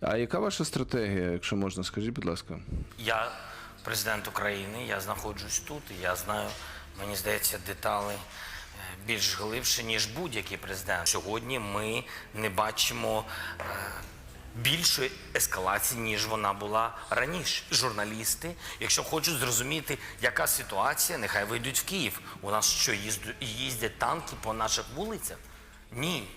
А яка ваша стратегія, якщо можна, скажіть, будь ласка? Я президент України, я знаходжусь тут, я знаю, мені здається, деталі е, більш глибше, ніж будь-який президент. Сьогодні ми не бачимо е, більшої ескалації, ніж вона була раніше. Журналісти, якщо хочуть зрозуміти, яка ситуація, нехай вийдуть в Київ. У нас що їздять танки по наших вулицях? Ні.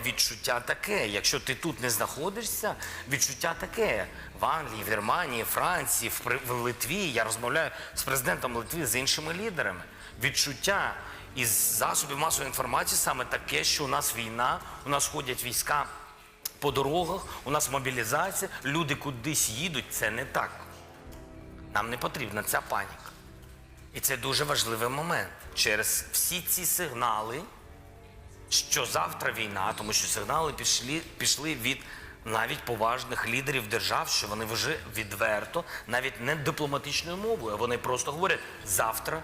Відчуття таке, якщо ти тут не знаходишся, відчуття таке. В Англії, в Германії, Франції, в, Литві. Я розмовляю з президентом Литви, з іншими лідерами. Відчуття із засобів масової інформації саме таке, що у нас війна, у нас ходять війська по дорогах, у нас мобілізація, люди кудись їдуть. Це не так. Нам не потрібна ця паніка. І це дуже важливий момент. Через всі ці сигнали що завтра війна, тому що сигнали пішли, пішли від навіть поважних лідерів держав, що вони вже відверто, навіть не дипломатичною мовою, а вони просто говорять, завтра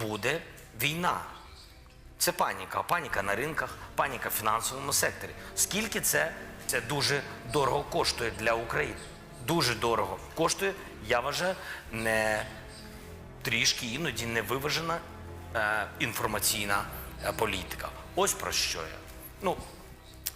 буде війна. Це паніка, паніка на ринках, паніка в фінансовому секторі. Скільки це? Це дуже дорого коштує для України. Дуже дорого коштує, я вважаю, не трішки іноді невиважена е, інформаційна політика. Ось про що я. Ну,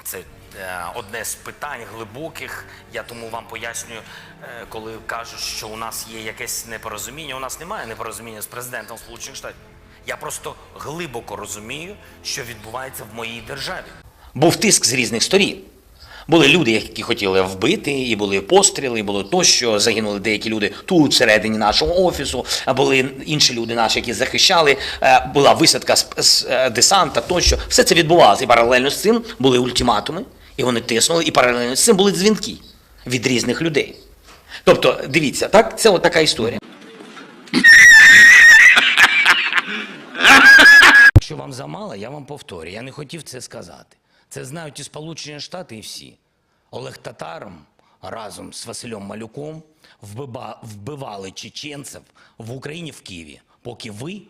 це е, одне з питань глибоких. Я тому вам пояснюю, е, коли кажуть, що у нас є якесь непорозуміння. У нас немає непорозуміння з президентом Сполучених Штатів. Я просто глибоко розумію, що відбувається в моїй державі. Був тиск з різних сторін. Були люди, які хотіли вбити, і були постріли, і було то, що загинули деякі люди тут, всередині нашого офісу, були інші люди наші, які захищали, е, була висадка з, е, десанта, тощо. Все це відбувалося. І паралельно з цим були ультиматуми, і вони тиснули, і паралельно з цим були дзвінки від різних людей. Тобто, дивіться, так, це от така історія. Якщо вам замало, я вам повторю. Я не хотів це сказати. Це знають і Сполучені Штати, і всі. Олег Татаром разом з Василем Малюком вбива- вбивали чеченців в Україні в Києві, поки ви